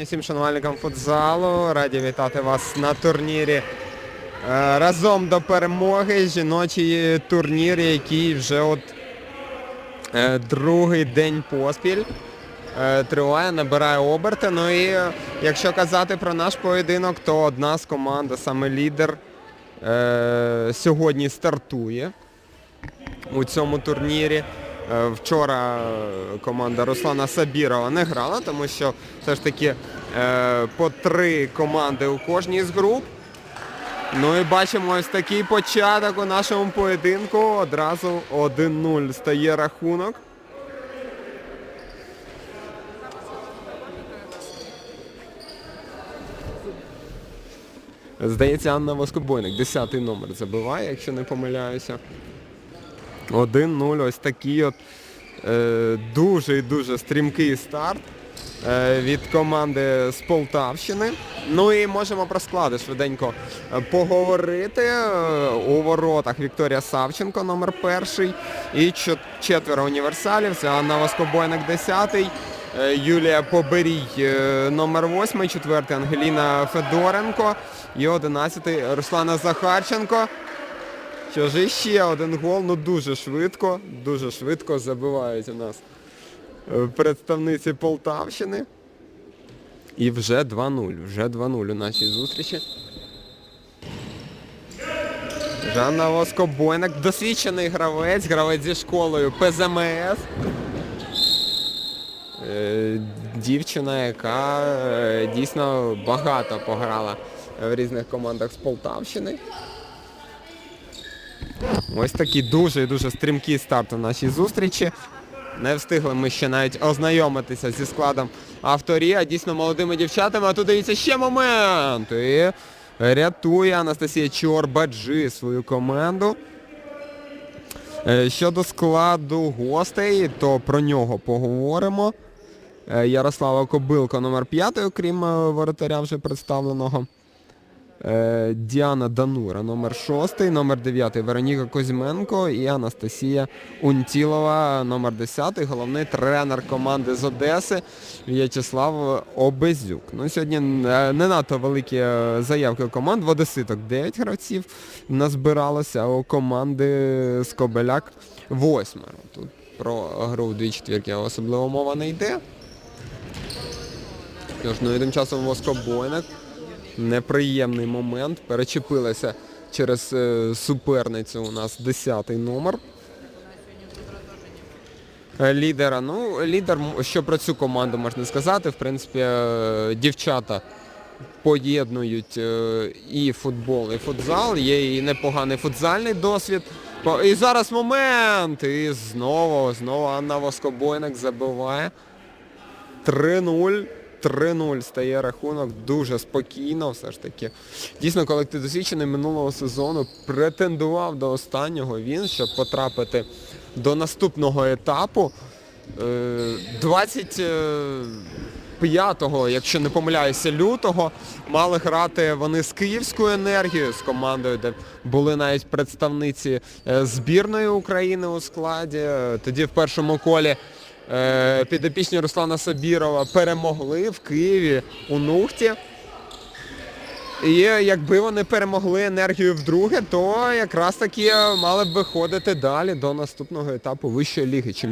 День усім шанувальникам футзалу. Раді вітати вас на турнірі е, разом до перемоги. Жіночий турнір, який вже от е, другий день поспіль е, триває, набирає оберти. Ну і якщо казати про наш поєдинок, то одна з команд, саме лідер, сьогодні стартує у цьому турнірі. Е, Вчора команда Руслана Сабірова не грала, тому що все ж таки е, по три команди у кожній з груп. Ну і бачимо ось такий початок у нашому поєдинку. Одразу 1-0 стає рахунок. Здається, Анна Воскобойник, 10 номер забиває, якщо не помиляюся. 1-0, ось такий от е, дуже і дуже стрімкий старт е, від команди з Полтавщини. Ну і можемо про склади швиденько е, поговорити. Е, У воротах Вікторія Савченко, номер перший. І четверо універсалів. Анна Воскобойник, 10-й. е, Юлія Поберій, номер 8, четвертий Ангеліна Федоренко і 11-й Руслана Захарченко. Що ж іще один гол, ну дуже швидко, дуже швидко забивають у нас е, представниці Полтавщини. І вже 2-0, вже 2-0 у нашій зустрічі. Жанна Воскобойник, досвідчений гравець, гравець зі школою ПЗМС. Е, Дівчина, яка е, дійсно багато пограла в різних командах з Полтавщини. Ось такий дуже і дуже стрімкий старт у нашій зустрічі. Не встигли ми ще навіть ознайомитися зі складом авторі, а дійсно молодими дівчатами. А тут дивіться ще момент. І рятує Анастасія Чорбаджи свою команду. Е, Щодо складу гостей, то про нього поговоримо. Е, Ярослава Кобилко номер 5, окрім е, воротаря вже представленого. Е, Діана Данура, номер 6, номер 9 Вероніка Козьменко і Анастасія Унтілова, номер 10, головний тренер команди з Одеси В'ячеслав Обезюк. Ну, сьогодні е, не надто великі е, заявки команд. В Одеситок 9 гравців назбиралося, а у команди з Кобеляк 8. Тут про гру в дві четвірки особливо мова не йде. Тож, ну і тим часом Воскобойник. Неприємний момент. Перечепилася через е, суперницю у нас 10-й номер. Е, Лідера. Ну, лідер, що про цю команду можна сказати, в принципі, е, дівчата поєднують і футбол, і футзал. Є і непоганий футзальний досвід. І зараз момент. І знову, знову Анна Воскобойник забиває. 3-0. 3-0 стає рахунок дуже спокійно все ж таки. Дійсно, колектив досвідчений минулого сезону претендував до останнього він, щоб потрапити до наступного етапу. Е, 25-го, якщо не помиляюся, лютого мали грати вони з Київською енергією, з командою, де були навіть представниці е, збірної України у складі. Е, Тоді в першому колі е, підопічні Руслана Сабірова перемогли в Києві у Нухті. І якби вони перемогли енергію вдруге, то якраз таки мали б виходити далі до наступного етапу вищої ліги чемпіонату.